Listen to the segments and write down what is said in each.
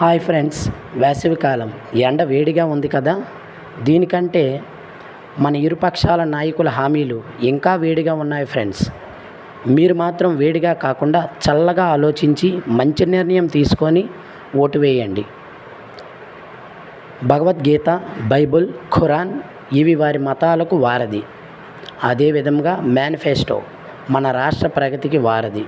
Hi friends వేసవికాలం ఎండ వేడిగా ఉంది కదా? దీనికంటే మన ఇరుపక్షాల నాయకుల హామీలు ఇంకా వేడిగా ఉన్నాయి ఫ్రెండ్స్. మీరు మాత్రం వేడిగా కాకుండా చల్లగా ఆలోచించి మంచి నిర్ణయం తీసుకొని ఓటు వేయండి. భగవద్గీత బైబుల్ ఖురాన్ ఇవి వారి మతాలకు వారధి. అదేవిధంగా మేనిఫెస్టో మన రాష్ట్ర ప్రగతికి వారధి.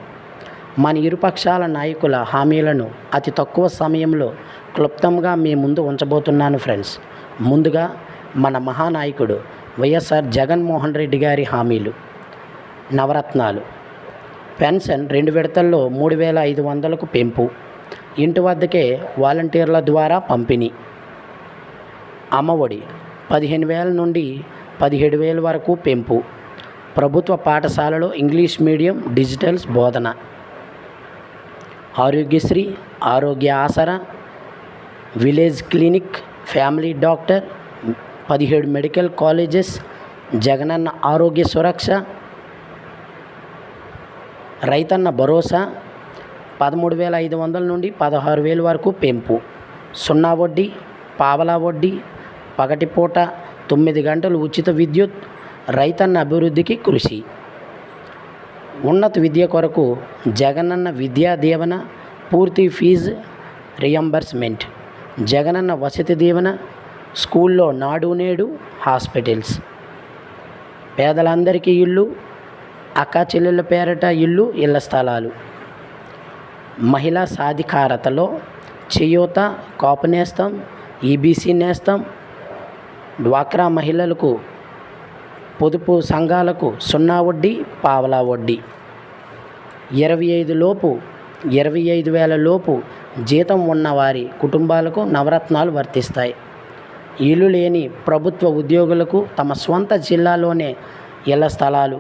మన ఇరుపక్షాల నాయకుల హామీలను అతి తక్కువ సమయంలో క్లుప్తంగా మీ ముందు ఉంచబోతున్నాను ఫ్రెండ్స్. ముందుగా మన మహానాయకుడు వైఎస్ఆర్ జగన్మోహన్ రెడ్డి గారి హామీలు. నవరత్నాలు. పెన్షన్ రెండు విడతల్లో మూడు వేల ఐదు వందలకు పెంపు. ఇంటి వద్దకే వాలంటీర్ల ద్వారా పంపిణీ. అమ్మఒడి పదిహేను వేల నుండి పదిహేడు వేల వరకు పెంపు. ప్రభుత్వ పాఠశాలలో ఇంగ్లీష్ మీడియం డిజిటల్స్ బోధన. Aarogyasri Aarogya Asara village clinic family doctor పదిహేడు మెడికల్ కాలేజెస్ జగనన్న ఆరోగ్య సురక్ష రైతన్న భరోసా పదమూడు వేల ఐదు వందల నుండి పదహారు వేల వరకు పెంపు. సున్నా వడ్డీ పావలా వడ్డీ పగటిపూట తొమ్మిది గంటలు ఉచిత విద్యుత్ రైతన్న అభివృద్ధికి కృషి. ఉన్నత విద్య కొరకు జగనన్న విద్యా దీవెన పూర్తి ఫీజు రియంబర్స్మెంట్. జగనన్న వసతి దీవెన స్కూల్లో నాడు నేడు హాస్పిటల్స్. పేదలందరికీ ఇల్లు అక్క చెల్లెళ్ళ పేరట ఇల్లు ఇళ్ళ స్థలాలు. మహిళా సాధికారతలో చేయూత కాపు నేస్తం ఈబీసీ నేస్తం డ్వాక్రా మహిళలకు పొదుపు సంఘాలకు సున్నా వడ్డీ పావలా వడ్డీ. ఇరవై ఐదు లోపు ఇరవై ఐదు వేల లోపు జీతం ఉన్న వారి కుటుంబాలకు నవరత్నాలు వర్తిస్తాయి. ఇల్లు లేని ప్రభుత్వ ఉద్యోగులకు తమ స్వంత జిల్లాలోనే ఇళ్ళ స్థలాలు.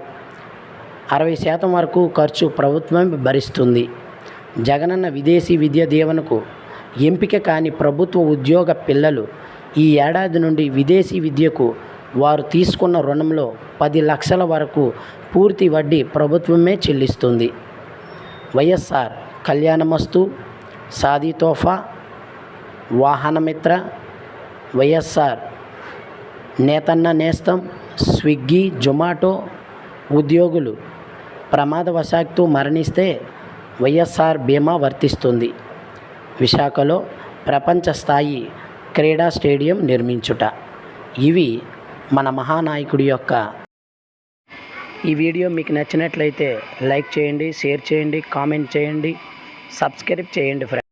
అరవై శాతం వరకు ఖర్చు ప్రభుత్వం భరిస్తుంది. జగనన్న విదేశీ విద్య దీవెనకు ఎంపిక కాని ప్రభుత్వ ఉద్యోగ పిల్లలు ఈ ఏడాది నుండి విదేశీ విద్యకు వారు తీసుకున్న రుణంలో పది లక్షల వరకు పూర్తి వడ్డీ ప్రభుత్వమే చెల్లిస్తుంది. YSR Kalyanamasthu Shaadi Tohfa Vahanamitra YSR Nethanna Nestham Swiggy Zomato ఉద్యోగులు ప్రమాదవశాత్తు మరణిస్తే వైఎస్ఆర్ బీమా వర్తిస్తుంది. విశాఖలో ప్రపంచ స్థాయి క్రీడా స్టేడియం నిర్మించుట. ఇవి మన మహానాయకుడి యొక్క ఈ వీడియో మీకు నచ్చినట్లయితే లైక్ చేయండి షేర్ చేయండి కామెంట్ చేయండి సబ్స్క్రైబ్ చేయండి ఫ్రెండ్స్